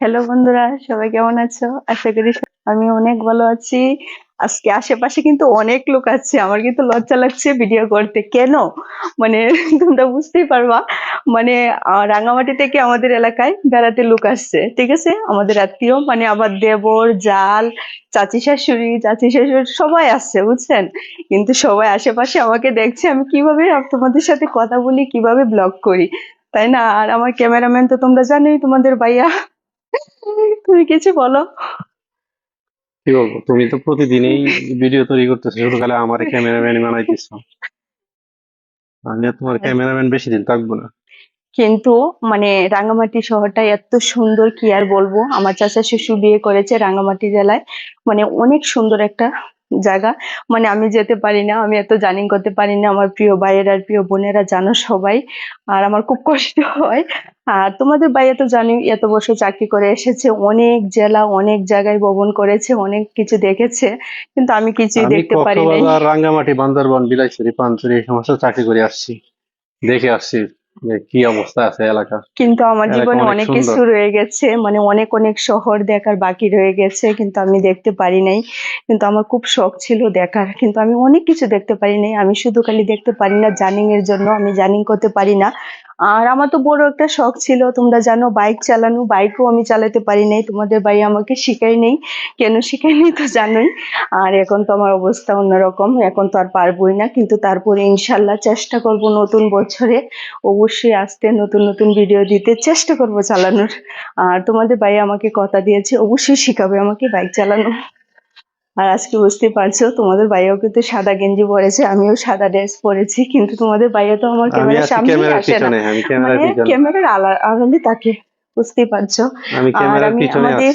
Hello বন্ধুরা, সবাই কেমন আছো? আশা করি আমি অনেক ভালো আছি। আজকে আশেপাশে কিন্তু অনেক লোক আছে। আমার কিন্তু লজ্জা লাগছে ভিডিও করতে। কেন? মানে তোমরা বুঝতেই পারবা। মানে রাঙামাটি থেকে আমাদের এলাকায় বেড়াতে লোক আসছে। ঠিক আছে? আমাদের আত্মীয় মানে আমার দেবর, জাল, চাচি শাশুড়ি চাচি শাশুড়ি সবাই আসছে, বুঝছেন? কিন্তু সবাই আশেপাশে আমাকে দেখছে। আমি কীভাবে তোমাদের সাথে কথা বলি, কীভাবে ব্লগ করি? তাই না? আর আমার ক্যামেরাম্যান তো তোমরা জানোই, তোমাদের ভাইয়া। তুমি কিছু বলো। কি বলব? তুমি তো প্রতিদিনই ভিডিও তৈরি করতেছো শুধু খালি আমার ক্যামেরাম্যান বানাইতেছো। আমি আর তোমার ক্যামেরাম্যান বেশি দিন থাকব না। কিন্তু মানে রাঙ্গামাটি শহরটা এত সুন্দর কি আর বলব? আমার চাচা শিশু বিয়ে করেছে রাঙ্গামাটি জেলায়। মানে অনেক সুন্দর একটা জায়গা। মানে আমি যেতে পারি না আমি এত জার্নি করতে পারি না আমার প্রিয় ভাইয়ের আর প্রিয় বোনেরা জানো সবাই। আর আমার খুব কষ্ট হয়। আর তোমাদের ভাইয়া তো জানি এত বছর চাকরি করে এসেছে অনেক জেলা অনেক জায়গায় ভ্রমণ করেছে অনেক কিছু দেখেছে কিন্তু আমি কিছুই দেখতে পারি কক্সবাজার রাঙ্গামাটি বান্দরবান বিলাইছড়ি পানচুরি এই সমস্ত চাকরি করে আসছি। দেখে আসছি। যে কি অবস্থা আছে এলাকা কিন্তু আমার জীবনে অনেক অনেক কিছু রয়ে গেছে মানে অনেক অনেক শহর দেখার বাকি রয়ে গেছে কিন্তু আমি দেখতে পারি নাই। কিন্তু আমার খুব শখ ছিল দেখার কিন্তু আমি অনেক কিছু দেখতে পারি নাই। আমি শুধু খালি দেখতে পারি না জার্নিং এর জন্য আমি জার্নিং করতে পারি না। আর আমার তো বড় একটা শখ ছিল, তোমরা জানো বাইক চালানো। বাইকও আমি চালাতে পারি নাই, তোমাদের ভাই আমাকে শিখাই নেই। কেন শিখাই নেই তো জানোই। আর এখন তো আমার অবস্থা অন্যরকম, এখন তো আর পারবোই না। কিন্তু তারপরে ইনশাল্লাহ চেষ্টা করব নতুন বছরে। অবশ্যই আসতে নতুন নতুন ভিডিও দিতে চেষ্টা করব চালানোর। আর তোমাদের ভাই আমাকে কথা দিয়েছে, অবশ্যই শিখাবে আমাকে বাইক চালানো। আর আজকে বুঝতে পারছ তোমাদের ভাইয়াও কিন্তু সাদা গেঞ্জি পরেছে আমিও সাদা ড্রেস পরেছি কিন্তু তোমাদের ভাইয়া তো আমার আমি ক্যামেরার ক্যামেরার আসে না। আমি ক্যামেরার মানে আড়ালে তাকে বুঝতেই পারছ। আমি আমাদের-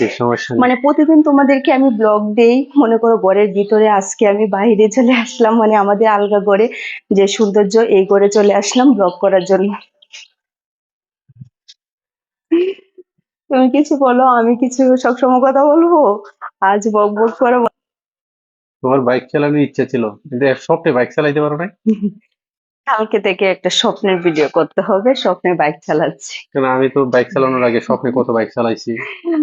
মানে প্রতিদিন তোমাদেরকে আমি ব্লগ দেই মনে করো ঘরের ভিতরে আজকে আমি বাইরে চলে আসলাম মানে আমাদের আলগা ঘরে যে সৌন্দর্য এই ঘরে চলে আসলাম ব্লগ করার জন্য। তুমি কিছু বলো আমি কিছু সবসময় কথা বলব? আজ বক বক করে তোমার বাইক চালানোর ইচ্ছা ছিল কিন্তু এক সপ্তাহে বাইক চালাইতে পারো না কালকে থেকে একটা স্বপ্নের ভিডিও করতে হবে স্বপ্নে বাইক চালাচ্ছি। কারণ আমি তো বাইক চালানোর আগে স্বপ্নে কত বাইক চালাইছি?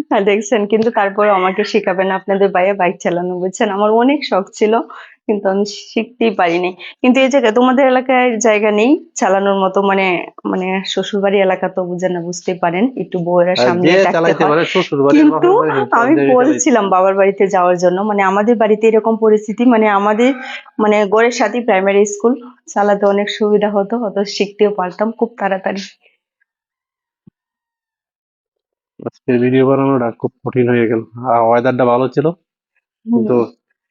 হ্যাঁ দেখছেন কিন্তু তারপরে আমাকে শিখাবেন আপনাদের বাইরে বাইক চালানো বুঝছেন? আমার অনেক শখ ছিল কিন্তু আমি শিখতেই পারিনি। কিন্তু এই জায়গায় তোমাদের এলাকায় জায়গা নেই চালানোর মতো? মানে মানে শ্বশুরবাড়ি এলাকা তো বুঝে না বুঝতে পারেন। একটু সামনে চালাইতে হয়। বাড়ি কিন্তু আমি বলছিলাম বাবার বাড়িতে যাওয়ার জন্য মানে আমাদের বাড়িতে এরকম পরিস্থিতি মানে আমাদের মানে গড়ের সাথে প্রাইমারি স্কুল চালাতে অনেক সুবিধা হতো অত শিখতেও পারতাম খুব তাড়াতাড়ি। আজকের ভিডিও বানানোটা খুব কঠিন হয়ে গেল। ওয়েদারটা ভালো ছিল কিন্তু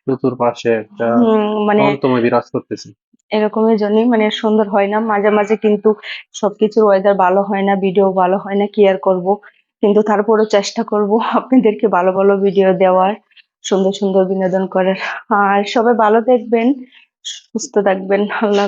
চতুর্পাশে একটা মানে বিরাজ করতেছে। এরকমের জন্যই মানে সুন্দর হয় না। মাঝে মাঝে কিন্তু সবকিছুর ওয়েদার ভালো হয় না ভিডিও ভালো হয় না কেয়ার করব? কিন্তু তারপরেও চেষ্টা করব আপনাদেরকে ভালো ভালো ভিডিও দেওয়ার সুন্দর সুন্দর বিনোদন করার। আর সবাই ভালো দেখবেন সুস্থ থাকবেন। আল্লাহ